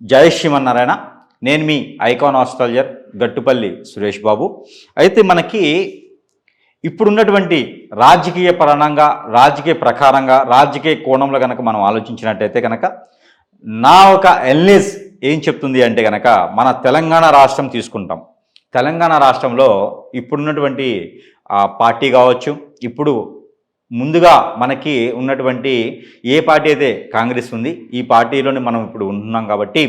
జయ శ్రీమన్నారాయణ. నేను మీ icon astrologer Gattupalli Suresh Babu. అయితే మనకి ఇప్పుడున్నటువంటి రాజకీయ పరణంగా రాజకీయ ప్రకారంగా రాజకీయ కోణంలో కనుక మనం ఆలోచించినట్టయితే కనుక నా ఒక ఎల్నెస్ ఏం చెప్తుంది అంటే కనుక మన తెలంగాణ రాష్ట్రం తీసుకుంటాం. తెలంగాణ రాష్ట్రంలో ఇప్పుడున్నటువంటి పార్టీ కావచ్చు ఇప్పుడు ముందుగా మనకి ఉన్నటువంటి ఏ పార్టీ అయితే కాంగ్రెస్ ఉంది ఈ పార్టీలోనే మనం ఇప్పుడు ఉంటున్నాం కాబట్టి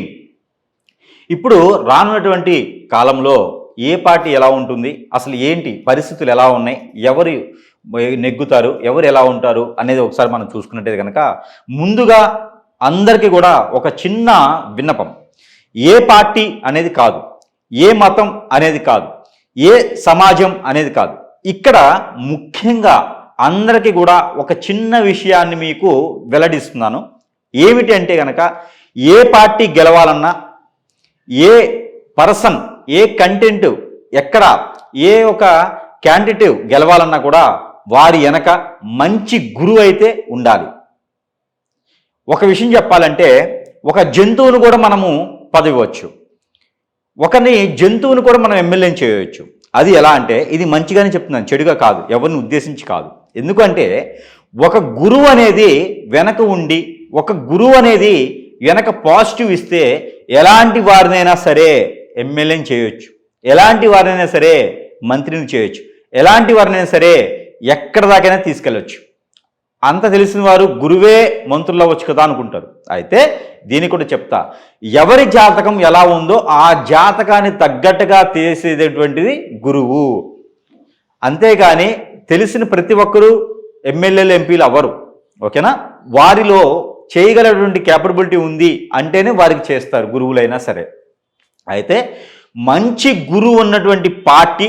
ఇప్పుడు రానున్నటువంటి కాలంలో ఏ పార్టీ ఎలా ఉంటుంది అసలు ఏంటి పరిస్థితులు ఎలా ఉన్నాయి ఎవరు నెగ్గుతారు ఎవరు ఎలా ఉంటారు అనేది ఒకసారి మనం చూసుకున్నట్టయితే కనుక ముందుగా అందరికీ కూడా ఒక చిన్న విన్నపం. ఏ పార్టీ అనేది కాదు ఏ మతం అనేది కాదు ఏ సమాజం అనేది కాదు. ఇక్కడ ముఖ్యంగా అందరికీ కూడా ఒక చిన్న విషయాన్ని మీకు వెల్లడిస్తున్నాను. ఏమిటి అంటే కనుక ఏ పార్టీ గెలవాలన్నా ఏ పర్సన్ ఏ కంటెంట్ ఎక్కడ ఏ ఒక క్యాండిడేట్ గెలవాలన్నా కూడా వారి వెనక మంచి గురువు అయితే ఉండాలి. ఒక విషయం చెప్పాలంటే ఒక జంతువును కూడా మనము పదవచ్చు. ఒకని జంతువును కూడా మనం ఎమ్మెల్యేని చేయవచ్చు. అది ఎలా అంటే ఇది మంచిగానే చెప్తున్నాను చెడుగా కాదు ఎవరిని ఉద్దేశించి కాదు. ఎందుకంటే ఒక గురువు అనేది వెనక ఉండి ఒక గురువు అనేది వెనక పాజిటివ్ ఇస్తే ఎలాంటి వారినైనా సరే ఎమ్మెల్యేని చేయొచ్చు. ఎలాంటి వారినైనా సరే మంత్రిని చేయొచ్చు. ఎలాంటి వారినైనా సరే ఎక్కడ దాకైనా తీసుకెళ్ళొచ్చు. అంత తెలిసిన వారు గురువే మంత్రులు అవ్వచ్చు కదా అనుకుంటారు. అయితే దీనికి కూడా చెప్తా. ఎవరి జాతకం ఎలా ఉందో ఆ జాతకాన్ని తగ్గట్టుగా చేసేటటువంటిది గురువు. అంతేగాని తెలిసిన ప్రతి ఒక్కరూ ఎమ్మెల్యేలు ఎంపీలు అవ్వరు. ఓకేనా? వారిలో చేయగలటువంటి క్యాపబిలిటీ ఉంది అంటేనే వారికి చేస్తారు గురువులైనా సరే. అయితే మంచి గురువు ఉన్నటువంటి పార్టీ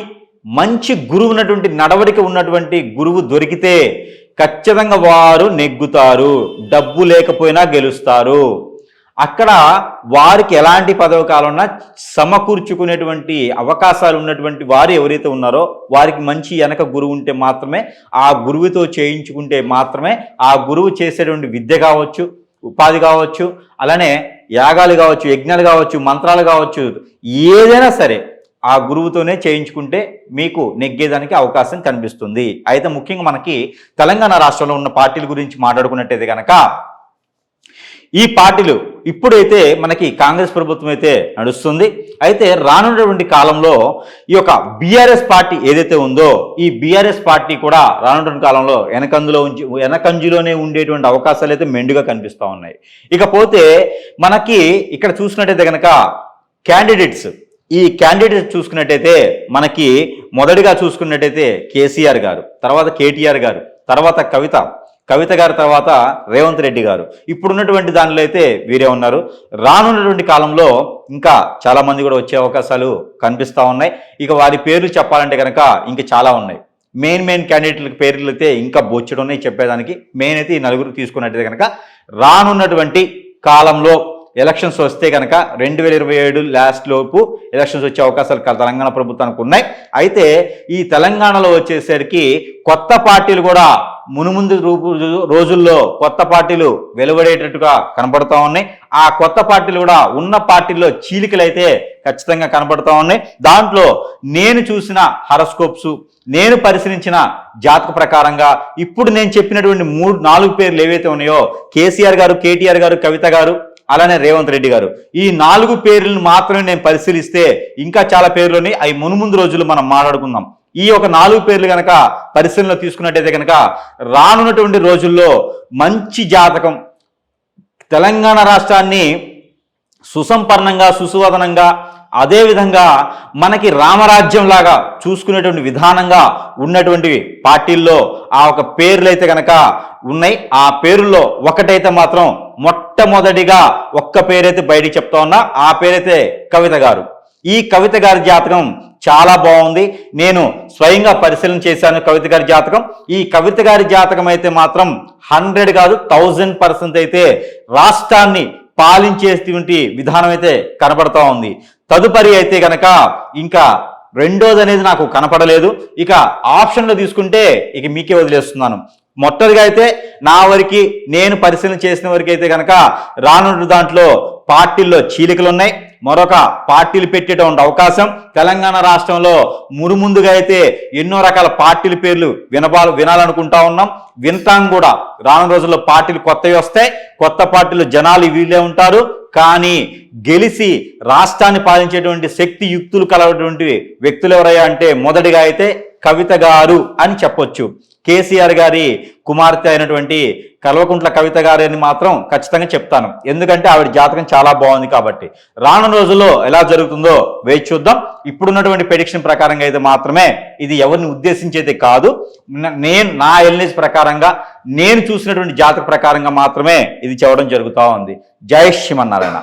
మంచి గురువు ఉన్నటువంటి నడవడిక ఉన్నటువంటి గురువు దొరికితే ఖచ్చితంగా వారు నెగ్గుతారు డబ్బు లేకపోయినా గెలుస్తారు. అక్కడ వారికి ఎలాంటి పదవి కాలన్నా సమకూర్చుకునేటువంటి అవకాశాలు ఉన్నటువంటి వారు ఎవరైతే ఉన్నారో వారికి మంచి వెనక గురువు ఉంటే మాత్రమే ఆ గురువుతో చేయించుకుంటే మాత్రమే ఆ గురువు చేసేటువంటి విద్య కావచ్చు ఉపాధి కావచ్చు అలానే యాగాలు కావచ్చు యజ్ఞాలు కావచ్చు మంత్రాలు కావచ్చు ఏదైనా సరే ఆ గురువుతోనే చేయించుకుంటే మీకు నెగ్గేదానికి అవకాశం కనిపిస్తుంది. అయితే ముఖ్యంగా మనకి తెలంగాణ రాష్ట్రంలో ఉన్న పార్టీల గురించి మాట్లాడుకున్నట్టయితే కనుక ఈ పార్టీలు ఇప్పుడైతే మనకి కాంగ్రెస్ ప్రభుత్వం అయితే నడుస్తుంది. అయితే రానున్నటువంటి కాలంలో ఈ యొక్క బీఆర్ఎస్ పార్టీ ఏదైతే ఉందో ఈ బీఆర్ఎస్ పార్టీ కూడా రానున్నటువంటి కాలంలో వెనకందులో ఉంచి వెనకంజులోనే ఉండేటువంటి అవకాశాలు అయితే మెండుగా కనిపిస్తూ ఉన్నాయి. ఇకపోతే మనకి ఇక్కడ చూసినట్టయితే కనుక క్యాండిడేట్స్ ఈ క్యాండిడేట్ చూసుకున్నట్టయితే మనకి మొదటిగా చూసుకున్నట్టయితే కేసీఆర్ గారు తర్వాత కేటీఆర్ గారు తర్వాత కవిత కవిత గారి తర్వాత రేవంత్ రెడ్డి గారు. ఇప్పుడున్నటువంటి దానిలో అయితే వీరే ఉన్నారు. రానున్నటువంటి కాలంలో ఇంకా చాలామంది కూడా వచ్చే అవకాశాలు కనిపిస్తూ ఉన్నాయి. ఇక వారి పేర్లు చెప్పాలంటే కనుక ఇంకా చాలా ఉన్నాయి. మెయిన్ మెయిన్ క్యాండిడేట్ల పేర్లు అయితే ఇంకా బొచ్చడం ఉన్నాయి చెప్పేదానికి. మెయిన్ అయితే ఈ నలుగురు తీసుకున్నట్టయితే కనుక రానున్నటువంటి కాలంలో ఎలక్షన్స్ వస్తే కనుక రెండు వేల ఇరవై ఏడు లాస్ట్ లోపు ఎలక్షన్స్ వచ్చే అవకాశాలు తెలంగాణ ప్రభుత్వానికి ఉన్నాయి. అయితే ఈ తెలంగాణలో వచ్చేసరికి కొత్త పార్టీలు కూడా మునుముందు రూపు రోజుల్లో కొత్త పార్టీలు వెలువడేటట్టుగా కనబడుతూ ఉన్నాయి. ఆ కొత్త పార్టీలు కూడా ఉన్న పార్టీల్లో చీలికలు అయితే ఖచ్చితంగా కనబడుతూ ఉన్నాయి. దాంట్లో నేను చూసిన హరస్కోప్స్ నేను పరిశీలించిన జాతక ప్రకారంగా ఇప్పుడు నేను చెప్పినటువంటి మూడు నాలుగు పేర్లు ఏవైతే ఉన్నాయో కేసీఆర్ గారు కేటీఆర్ గారు కవిత గారు అలానే రేవంత్ రెడ్డి గారు. ఈ నాలుగు పేర్లను మాత్రమే నేను పరిశీలిస్తే ఇంకా చాలా పేర్లు ఉన్నాయి. అవి మునుముందు రోజులు మనం మాట్లాడుకుందాం. ఈ ఒక నాలుగు పేర్లు కనుక పరిశీలనలో తీసుకున్నట్టయితే కనుక రానున్నటువంటి రోజుల్లో మంచి జాతకం తెలంగాణ రాష్ట్రాన్ని సుసంపన్నంగా సుసువదనంగా అదేవిధంగా మనకి రామరాజ్యం లాగా చూసుకునేటువంటి విధానంగా ఉన్నటువంటి పార్టీల్లో ఆ ఒక పేర్లు అయితే కనుక ఉన్నాయి. ఆ పేరుల్లో ఒకటైతే మాత్రం మొట్టమొదటిగా ఒక్క పేరైతే బయటికి చెప్తా ఉన్నా. ఆ పేరైతే కవిత గారు. ఈ కవిత గారి జాతకం చాలా బాగుంది. నేను స్వయంగా పరిశీలన చేశాను కవిత గారి జాతకం. ఈ కవిత గారి జాతకం అయితే మాత్రం హండ్రెడ్ కాదు థౌజండ్ పర్సెంట్ అయితే రాష్ట్రాన్ని పాలించేటువంటి విధానం అయితే కనపడతా ఉంది. తదుపరి అయితే గనక ఇంకా రెండోది అనేది నాకు కనపడలేదు. ఇక ఆప్షన్లు తీసుకుంటే ఇక మీకే వదిలేస్తున్నాను. మొట్టదిగా అయితే నా వరకు నేను పరిశీలన చేసిన వరకు అయితే కనుక రానున్న దాంట్లో పార్టీల్లో చీలికలు ఉన్నాయి మరొక పార్టీలు పెట్టేటువంటి అవకాశం. తెలంగాణ రాష్ట్రంలో మురుముందుగా అయితే ఎన్నో రకాల పార్టీల పేర్లు వినబాలు వినాలనుకుంటా ఉన్నాం. వింటాం కూడా. రానున్న రోజుల్లో పార్టీలు కొత్తవి వస్తాయి. కొత్త పార్టీలు జనాలు వీళ్ళే ఉంటారు. కానీ గెలిచి రాష్ట్రాన్ని పాలించేటువంటి శక్తి యుక్తులు కలవటువంటి వ్యక్తులు ఎవరయ్యా అంటే మొదటిగా అయితే కవిత గారు అని చెప్పొచ్చు. కేసీఆర్ గారి కుమార్తె అయినటువంటి కల్వకుంట్ల కవిత గారి అని మాత్రం ఖచ్చితంగా చెప్తాను. ఎందుకంటే ఆవిడ జాతకం చాలా బాగుంది కాబట్టి. రానున్న రోజుల్లో ఎలా జరుగుతుందో వేచి చూద్దాం. ఇప్పుడున్నటువంటి ప్రెడిక్షన్ ప్రకారంగా అయితే మాత్రమే ఇది ఎవరిని ఉద్దేశించేది కాదు. నేను నా ఎల్నేజ్ ప్రకారంగా నేను చూసినటువంటి జాతక ప్రకారంగా మాత్రమే ఇది చెప్పడం జరుగుతూ ఉంది. జై శ్రీమన్నారాయణ.